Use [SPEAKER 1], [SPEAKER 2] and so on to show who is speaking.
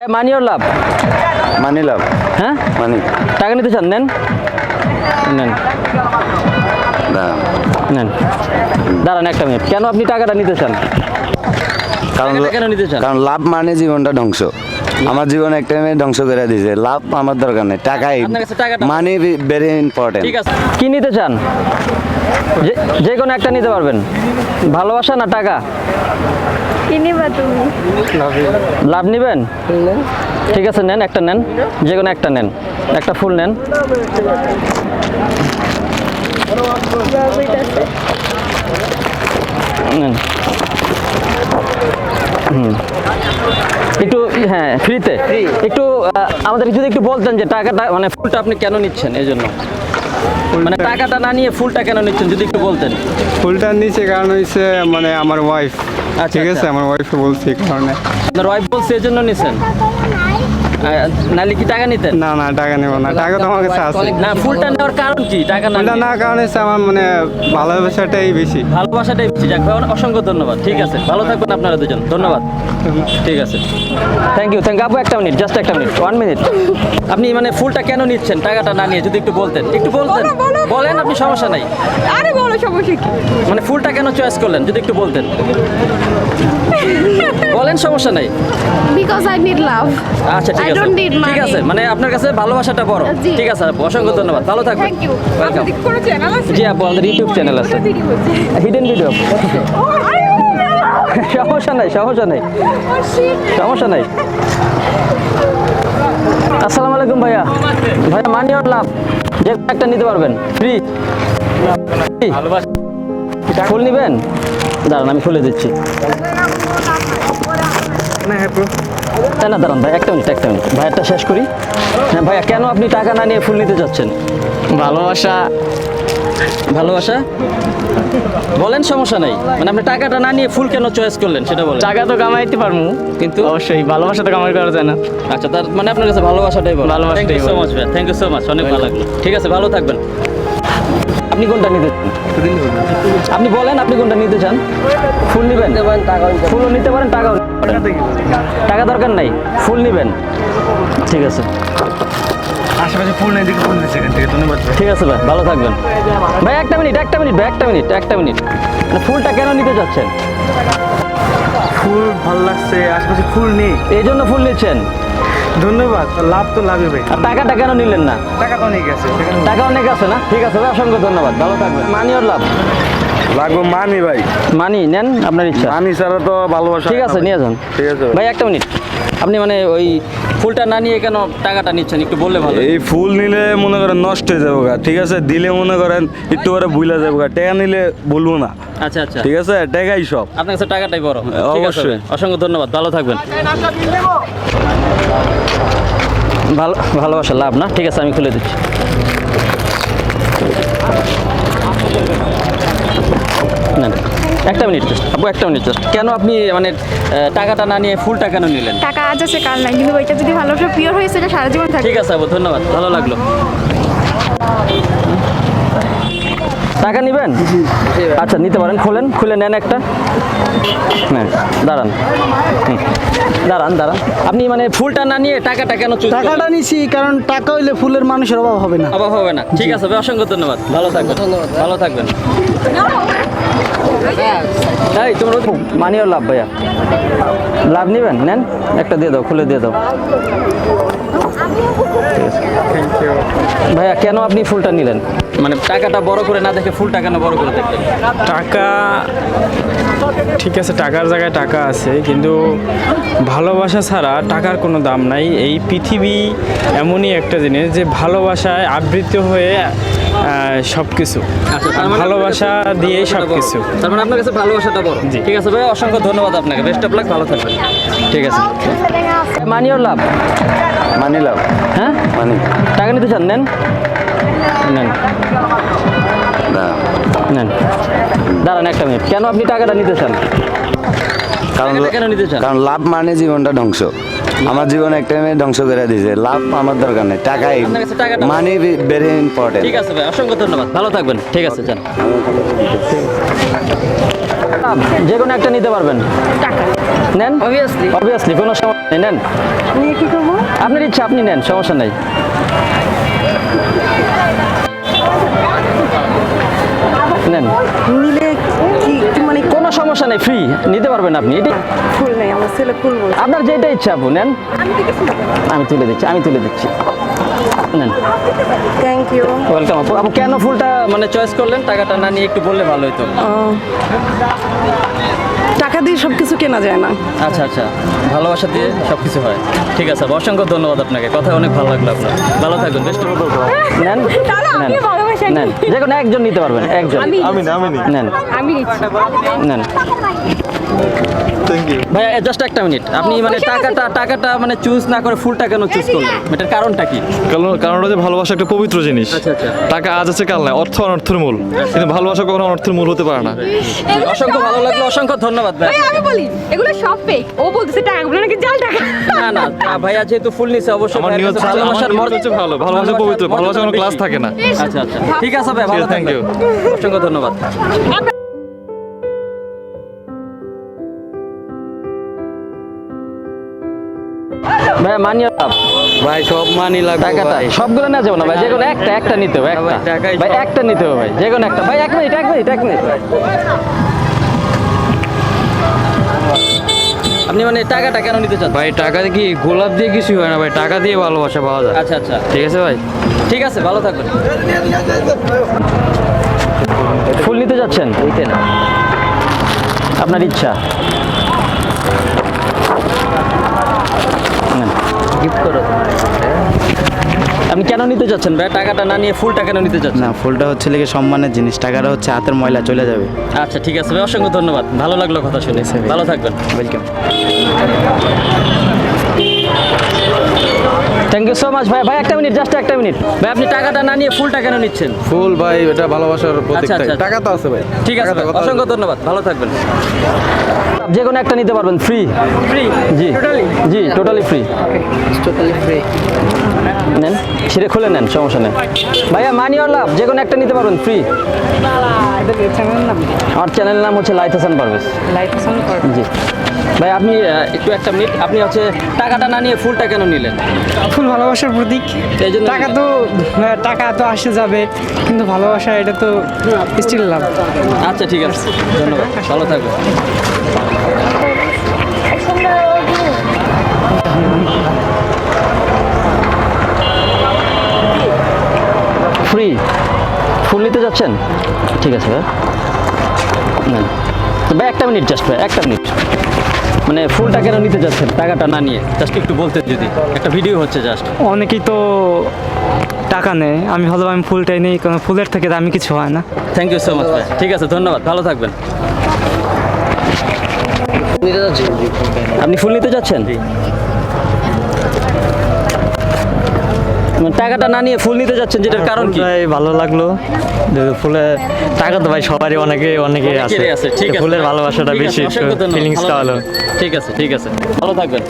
[SPEAKER 1] মানি ওর লাভ
[SPEAKER 2] মানি লাভ
[SPEAKER 1] হ্যাঁ
[SPEAKER 2] মানি
[SPEAKER 1] টাকা নিতে চান নেন। নেন। নেন। দাঁড়ান একটা মিনিট। কেন আপনি টাকাটা নিতে চান?
[SPEAKER 2] কারণ
[SPEAKER 1] কেন নিতে চান?
[SPEAKER 2] কারণ লাভ মানে জীবনটা ধ্বংস। আমার জীবন একটা মেয়ে ধ্বংস করে দিয়েছে। লাভ আমার দরকার নেই। টাকাই মানি ভেরি ইম্পর্টেন্ট
[SPEAKER 1] ঠিক আছে। কি নিতে চান? যে কোনো একটা নিতে পারবেন। ভালোবাসা না টাকা? লাভ নেবেন? ঠিক আছে নেন একটা নেন। যে কোনো একটা নেন। একটা ফুল নেন। একটু হ্যাঁ ফ্রিতে। একটু আমাদের যদি একটু বলতেন যে টাকাটা মানে ফুলটা আপনি কেন নিচ্ছেন এই জন্য? মানে টাকাটা না নিয়ে ফুলটা কেন নিচ্ছেন যদি একটু বলতেন।
[SPEAKER 3] ফুলটা নিচ্ছে কারণ হচ্ছে মানে আমার ওয়াইফ ঠিক আছে
[SPEAKER 1] আচ্ছা।
[SPEAKER 3] আমার ওয়াইফ বলছি এই কারণে
[SPEAKER 1] আপনার ওয়াইফ বলছে এজন্য জন্য নিছেন নাহলে কি টাকা নিতেন?
[SPEAKER 3] না না টাকা নেব না। টাকা তো আমার কাছে আছে।
[SPEAKER 1] না ফুলটা নেওয়ার কারণ কি? টাকা না
[SPEAKER 3] ফুলটা না কারণ হচ্ছে আমার মানে ভালোবাসাটাই বেশি।
[SPEAKER 1] ভালোবাসাটাই বেশি। যাক অসংখ্য ধন্যবাদ। ঠিক আছে ভালো থাকবেন আপনারা দুজন। ধন্যবাদ। ঠিক আছে। থ্যাংক ইউ থ্যাংক আপু একটা মিনিট জাস্ট একটা মিনিট ওয়ান মিনিট আপনি মানে ফুলটা কেন নিচ্ছেন? টাকাটা না নিয়ে যদি একটু বলতেন। একটু বলতেন।
[SPEAKER 4] বলো, বলো।
[SPEAKER 1] বলেন আপনি সমস্যা নাই।
[SPEAKER 4] আরে বলো সমস্যা কি?
[SPEAKER 1] মানে ফুলটা কেন চয়েস করলেন? যদি একটু বলতেন। বলেন সমস্যা নাই।
[SPEAKER 4] বিকজ আই নিড লাভ
[SPEAKER 1] আচ্ছা ঠিক
[SPEAKER 4] I
[SPEAKER 1] আছে ঠিক আছে মানে আপনার কাছে ভালোবাসাটা বড়। ঠিক আছে আপু, অসংখ্য ধন্যবাদ। ভালো থাকবেন।
[SPEAKER 4] থ্যাংক ইউ
[SPEAKER 1] ওয়েলকাম জি আপু আমাদের ইউটিউব চ্যানেল আছে। হিডেন ভিডিও সমস্যা নাই সমস্যা নাই। সমস্যা নাই। আসসালামু আলাইকুম ভাইয়া। ভাইয়া মানি অর লাভ যে একটা নিতে পারবেন। ফ্রি ফুল নিবেন? দাঁড়ান আমি খুলে দিচ্ছি। তাই না দাঁড়ান ভাই একটা মিনিট একটা মিনিট। ভাইয়ারটা শেষ করি। হ্যাঁ ভাইয়া কেন আপনি টাকা না নিয়ে ফুল নিতে চাচ্ছেন
[SPEAKER 5] ভালোবাসা।
[SPEAKER 1] ভালোবাসা? বলেন সমস্যা নাই। মানে আপনি টাকাটা না নিয়ে ফুল কেন চয়েস করলেন সেটা বলেন।
[SPEAKER 5] টাকা তো কামাইতে পারব
[SPEAKER 1] কিন্তু
[SPEAKER 5] অবশ্যই ভালোবাসা তো কামাই করা যায় না।
[SPEAKER 1] আচ্ছা তার মানে আপনার কাছে ভালোবাসাটাই বলো
[SPEAKER 5] ভালোবাসাটাই
[SPEAKER 1] থ্যাংক ইউ সো মাচ ভাই। থ্যাংক ইউ সো মাচ অনেক ভালো লাগল। ঠিক আছে ভালো থাকবেন। আপনি কোনটা নিতে চান? আপনি বলেন আপনি কোনটা নিতে চান? ফুল নেবেন? ফুলও নিতে পারেন টাকাও টাকা দরকার নাই ফুল নেবেন। ঠিক আছে।
[SPEAKER 3] আশেপাশে ফুল নেই দিকে ফুল দিচ্ছে এখান থেকে ধন্যবাদ।
[SPEAKER 1] ঠিক আছে ভাই ভালো থাকবেন। ভাই একটা মিনিট একটা মিনিট ভাই একটা মিনিট একটা মিনিট। মানে ফুলটা কেন নিতে চাচ্ছেন?
[SPEAKER 3] ফুল ভালো লাগছে আশেপাশে ফুল নেই।
[SPEAKER 1] এই জন্য ফুল নিচ্ছেন?
[SPEAKER 3] ধন্যবাদ লাভ তো লাভই ভাই
[SPEAKER 1] আর টাকাটা কেন নিলেন না?
[SPEAKER 3] টাকা তো অনেক আছে
[SPEAKER 1] টাকা অনেক আছে না? ঠিক আছে ভাই অসংখ্য ধন্যবাদ ভালো থাকবেন। মানি ওর লাভ?
[SPEAKER 2] লাগবো মানি ভাই।
[SPEAKER 1] মানি নেন আপনার ইচ্ছা।
[SPEAKER 2] মানি ছাড়া তো ভালোবাসা
[SPEAKER 1] ঠিক আছে নিয়ে যান।
[SPEAKER 2] ঠিক আছে ভাই।
[SPEAKER 1] ভাই একটা মিনিট। আপনি মানে ওই ফুলটা না নিয়ে কেন টাকাটা নিচ্ছেন? একটু বললে ভালো।
[SPEAKER 6] এই ফুল নিলে মনে করেন নষ্ট হয়ে যাব গা ঠিক আছে? দিলে মনে করেন একটু করে ভুলে যাব গা টাকা নিলে বলব না।
[SPEAKER 1] আচ্ছা আচ্ছা।
[SPEAKER 6] ঠিক আছে? টাকাই সব।
[SPEAKER 1] আপনার কাছে টাকাটাই বড়।
[SPEAKER 6] অবশ্যই।
[SPEAKER 1] অসংখ্য ধন্যবাদ ভালো থাকবেন। ভালো ভালোবাসা লাভ না? ঠিক আছে আমি খুলে দিচ্ছি। নেন একটা মিনিট জাস্ট আপু একটা মিনিট জাস্ট কেন আপনি মানে টাকাটা না নিয়ে ফুলটা কেন নিলেন?
[SPEAKER 4] টাকা আজ আছে কাল নাই। কিন্তু ওইটা যদি ভালোবাসা পিওর হয়েছে সারা জীবন থাকে
[SPEAKER 1] ঠিক আছে আপু ধন্যবাদ ভালো লাগল। টাকা নেবেন? আচ্ছা নিতে পারেন খোলেন খুলে নেন একটা। হ্যাঁ দাঁড়ান। দাঁড়ান দাঁড়ান। আপনি মানে ফুলটা না নিয়ে টাকাটা কেন
[SPEAKER 7] টাকাটা নিছি কারণ টাকা হইলে ফুলের মানুষের অভাব হবে না।
[SPEAKER 1] অভাব হবে না। ঠিক আছে অসংখ্য ধন্যবাদ। ভালো থাকবেন। ভালো থাকবেন। এই তোমরা মানিও লাভ ভাইয়া। লাভ নিবেন? নেন একটা দিয়ে দাও খুলে দিয়ে দাও। ভাইয়া কেন আপনি ফুলটা নিলেন? মানে টাকাটা বড় করে না দেখে ফুলটা কেন বড় করে দেখলেন?
[SPEAKER 3] টাকা ঠিক আছে টাকার জায়গায় টাকা আছে কিন্তু ভালোবাসা ছাড়া টাকার কোনো দাম নাই। এই পৃথিবী এমনই একটা জিনিস যে ভালোবাসায় আবৃত হয়ে সব কিছু
[SPEAKER 1] আচ্ছা, মানে
[SPEAKER 3] ভালোবাসা দিয়েই সব কিছু
[SPEAKER 1] তার মানে আপনার কাছে ভালোবাসাটা বড়।
[SPEAKER 3] জি।
[SPEAKER 1] ঠিক আছে ভাই অসংখ্য ধন্যবাদ আপনাকে। বেস্ট অফ লাক ভালো থাকবেন। ঠিক আছে। মানিওর লাভ
[SPEAKER 2] মানি লাভ।
[SPEAKER 1] হ্যাঁ?
[SPEAKER 2] মানি।
[SPEAKER 1] টাকা নিতে চান নেন। নেন। নেন। দাঁড়ান একটা মিনিট। কেন আপনি টাকাটা নিতে চান?
[SPEAKER 2] কারণ
[SPEAKER 1] কেন নিতে চান?
[SPEAKER 2] কারণ লাভ মানে জীবনটা ধ্বংস। আমার জীবন একটা মেয়ে ধ্বংস করে দিয়েছে। লাভ আমার দরকার নেই। টাকাই মানি ভেরি ইম্পর্টেন্ট
[SPEAKER 1] ঠিক আছে ভাই অসংখ্য ধন্যবাদ। ভালো থাকবেন। ঠিক আছে যান যে কোনো একটা নিতে পারবেন।
[SPEAKER 4] টাকা।
[SPEAKER 1] নেন? অবভিয়াসলি অবভিয়াসলি কোনো সমস্যা নেই। নেন।
[SPEAKER 4] নিয়ে কি করব?
[SPEAKER 1] আপনার ইচ্ছা আপনি নেন সমস্যা নেই। নেন।
[SPEAKER 8] নিলে কি মানে
[SPEAKER 1] কোনো সমস্যা নেই ফ্রি নিতে পারবেন আপনি এটি
[SPEAKER 8] ফুল নেই আমার ছেলে ফুল
[SPEAKER 1] আপনার যেটা ইচ্ছা আপু নেন। আমি তুলে দিচ্ছি আমি তুলে দিচ্ছি। নেন।
[SPEAKER 8] থ্যাংক ইউ
[SPEAKER 1] ওয়েলকাম আপু। আপু কেন ফুলটা মানে চয়েস করলেন? টাকাটা না নিয়ে একটু বললে ভালো হতো
[SPEAKER 8] টাকা দিয়ে সব কিছু কেনা যায় না।
[SPEAKER 1] আচ্ছা আচ্ছা। ভালোবাসা দিয়ে সব কিছু হয়। ঠিক আছে অসংখ্য ধন্যবাদ আপনাকে। কথা অনেক ভালো লাগল আপনার। ভালো থাকবেন বেস্ট নেন নেন। যে কোনো একজন নিতে পারবেন একজন।
[SPEAKER 4] আমি
[SPEAKER 6] আমি না আমি
[SPEAKER 1] নেন।
[SPEAKER 4] আমি
[SPEAKER 1] নেন। ভাইয়া জাস্ট একটা মিনিট আপনি মানে টাকাটা টাকাটা মানে চুজ না করে ফুলটা কেন চুজ করলেন? এটার কারণটা কি?
[SPEAKER 9] কারণ কারণ হচ্ছে ভালোবাসা একটা পবিত্র জিনিস।
[SPEAKER 1] আচ্ছা, আচ্ছা।
[SPEAKER 9] টাকা আজ আছে কাল নাই। অর্থ অনর্থের মূল। কিন্তু ভালোবাসা কখনো অনর্থের মূল হতে পারে না।
[SPEAKER 1] অসংখ্য ভালো লাগল অসংখ্য ধন্যবাদ ভাই
[SPEAKER 4] ভাই, আমি বলি এগুলো সব ফেক ও বলতেছে টাকাগুলো নাকি জাল টাকা।
[SPEAKER 1] না না ভাইয়া যেহেতু ফুল নিছে অবশ্যই
[SPEAKER 9] আমার নিয়ত
[SPEAKER 1] ভালোবাসার মর্যাদা-
[SPEAKER 9] হচ্ছে ভালো। ভালোবাসা পবিত্র। ভালোবাসা কোনো ক্লাস থাকে না।
[SPEAKER 1] আচ্ছা আচ্ছা। ঠিক আছে ভাই ভালো
[SPEAKER 9] থ্যাংক ইউ
[SPEAKER 1] অসংখ্য ধন্যবাদ। ভাইয়া মানি
[SPEAKER 5] ভাই সব মানি লাগবে
[SPEAKER 1] টাকাটা। সবগুলো না যাব না ভাই যে কোনো একটা একটা নিতে হবে একটা।
[SPEAKER 5] ভাই,
[SPEAKER 1] ভাই একটা নিতে হবে ভাই যে কোনো একটা। ভাই এক মিনিট এক মিনিট এক মিনিট। আপনি মানে টাকাটা কেন নিতে চান?
[SPEAKER 5] ভাই টাকা কি গোলাপ দিয়ে কিছু হয় না ভাই টাকা দিয়ে ভালোবাসা পাওয়া যায়।
[SPEAKER 1] আচ্ছা আচ্ছা।
[SPEAKER 5] ঠিক আছে ভাই?
[SPEAKER 1] ঠিক আছে ভালো থাকবেন। ফুল নিতে যাচ্ছেন? আপনার ইচ্ছা। গিফট করো আপনি কেন নিতে চাচ্ছেন ভাই? টাকাটা না নিয়ে ফুলটা কেন নিতে চাচ্ছেন?
[SPEAKER 10] না ফুলটা হচ্ছে লেগে সম্মানের জিনিস। টাকাটা হচ্ছে হাতের ময়লা চলে যাবে।
[SPEAKER 1] আচ্ছা ঠিক আছে ভাই অসংখ্য ধন্যবাদ। ভালো লাগল কথা শুনে। ভালো থাকবেন।
[SPEAKER 10] Welcome
[SPEAKER 1] thank you so much ভাই। ভাই একটা মিনিট জাস্ট একটা মিনিট। ভাই আপনি টাকাটা না নিয়ে ফুলটা কেন নিচ্ছেন।
[SPEAKER 9] ফুল ভাই এটা ভালোবাসার
[SPEAKER 1] আচ্ছা, আচ্ছা।
[SPEAKER 9] টাকা তো আছে ভাই।
[SPEAKER 1] ঠিক আছে অসংখ্য ধন্যবাদ। ভালো থাকবেন। যে কোনো একটা নিতে পারবেন ফ্রি ফ্রি জি। টোটালি জি টোটালি ফ্রি টোটালি ফ্রি নেন ছিঁড়ে খুলে নেন সমস্যা নেই। ভাইয়া মানি অর লাভ যে কোনো একটা নিতে পারবেন ফ্রি আমার চ্যানেলের নাম হচ্ছে লাইট হাসান পারভেজ জি। ভাই আপনি একটু একটা মিনিট আপনি হচ্ছে টাকাটা না নিয়ে ফুলটা কেন নিলেন?
[SPEAKER 7] ফুল ভালোবাসার প্রতীক।
[SPEAKER 1] এই জন্য
[SPEAKER 7] টাকা তো হ্যাঁ, টাকা তো আসে যাবে কিন্তু ভালোবাসা এটা তো স্টিল লাভ
[SPEAKER 1] আচ্ছা ঠিক আছে ধন্যবাদ ভালো থাকবেন। ফ্রি ফুল নিতে যাচ্ছেন? ঠিক আছে ভাই। ভাই একটা মিনিট জাস্ট ভাই একটা মিনিট। মানে ফুলটা কেন নিতে যাচ্ছেন? টাকাটা না নিয়ে। জাস্ট একটু বলতে যদি। একটা ভিডিও হচ্ছে জাস্ট।
[SPEAKER 7] অনেকেই তো টাকা নেয়। আমি হলো আমি ফুলটাই নেই কারণ ফুলের থেকে দামি কিছু হয় না।
[SPEAKER 1] থ্যাংক ইউ সো মাচ ভাই। ঠিক আছে ধন্যবাদ। ভালো থাকবেন। আপনি ফুল নিতে যাচ্ছেন মানে টাকাটা না নিয়ে ফুল নিতে যাচ্ছেন যেটার কারণ কি?
[SPEAKER 5] ভাই ভালো লাগল। ফুলে টাকা তো ভাই সবারই অনেকে অনেকে আছে।
[SPEAKER 1] ঠিক আছে।
[SPEAKER 5] ফুলের ভালোবাসাটা বেশি ফিলিংসটা
[SPEAKER 1] ভালো ঠিক আছে ঠিক আছে। ভালো থাকবেন।